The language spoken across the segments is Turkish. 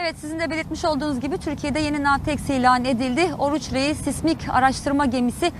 Evet sizin de belirtmiş olduğunuz gibi Türkiye'de yeni NAVTEX ilan edildi. Oruç Reis sismik araştırma gemisi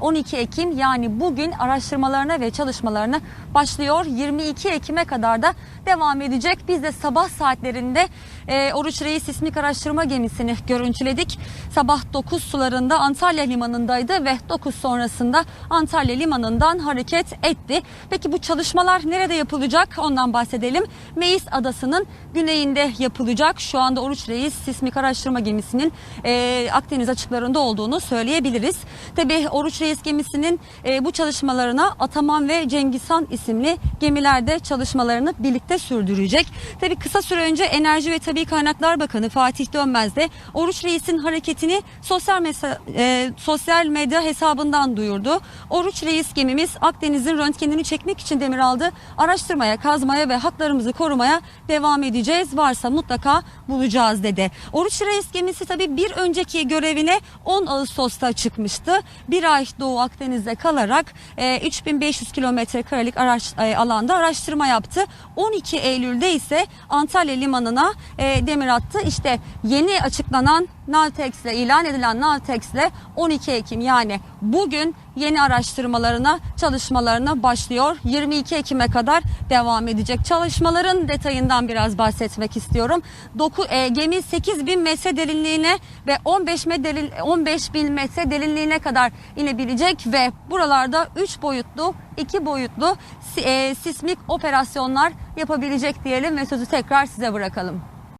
12 Ekim yani bugün araştırmalarına ve çalışmalarına başlıyor. 22 Ekim'e kadar da devam edecek. Biz de sabah saatlerinde e, Oruç Reis sismik araştırma gemisini görüntüledik. Sabah 9 sularında Antalya limanındaydı ve 9 sonrasında Antalya limanından hareket etti. Peki bu çalışmalar nerede yapılacak? Ondan bahsedelim. Meis Adası'nın güneyinde yapılacak. Şu anda Oruç Reis sismik araştırma gemisinin e, Akdeniz açıklarında olduğunu söyleyebiliriz. Tabi Oruç Reis gemisinin e, bu çalışmalarına Ataman ve Cengizhan isimli gemilerde çalışmalarını birlikte sürdürecek. Tabi kısa süre önce Enerji ve Tabi Kaynaklar Bakanı Fatih Dönmez de Oruç Reis'in hareketini sosyal, mesa- e, sosyal medya hesabından duyurdu. Oruç Reis gemimiz Akdeniz'in röntgenini çekmek için demir aldı. Araştırmaya, kazmaya ve haklarımızı korumaya devam edeceğiz. Varsa mutlaka bulacağız dedi. Oruç Reis gemisi tabii bir önceki görevine 10 Ağustos'ta çıkmıştı. Bir ay Doğu Akdeniz'de kalarak e, 3500 kilometre karelik araç, e, alanda araştırma yaptı. 12 Eylül'de ise Antalya limanına e, demir attı. İşte yeni açıklanan Navtex ile ilan edilen Navtex ile 12 Ekim yani bugün yeni araştırmalarına, çalışmalarına başlıyor. 22 Ekim'e kadar devam edecek. Çalışmaların detayından biraz bahsetmek istiyorum. Doku, e, gemi 8 bin metre derinliğine ve 15, me- derin, 15 bin metre derinliğine kadar inebilecek ve buralarda 3 boyutlu, 2 boyutlu e, sismik operasyonlar yapabilecek diyelim ve sözü tekrar size bırakalım.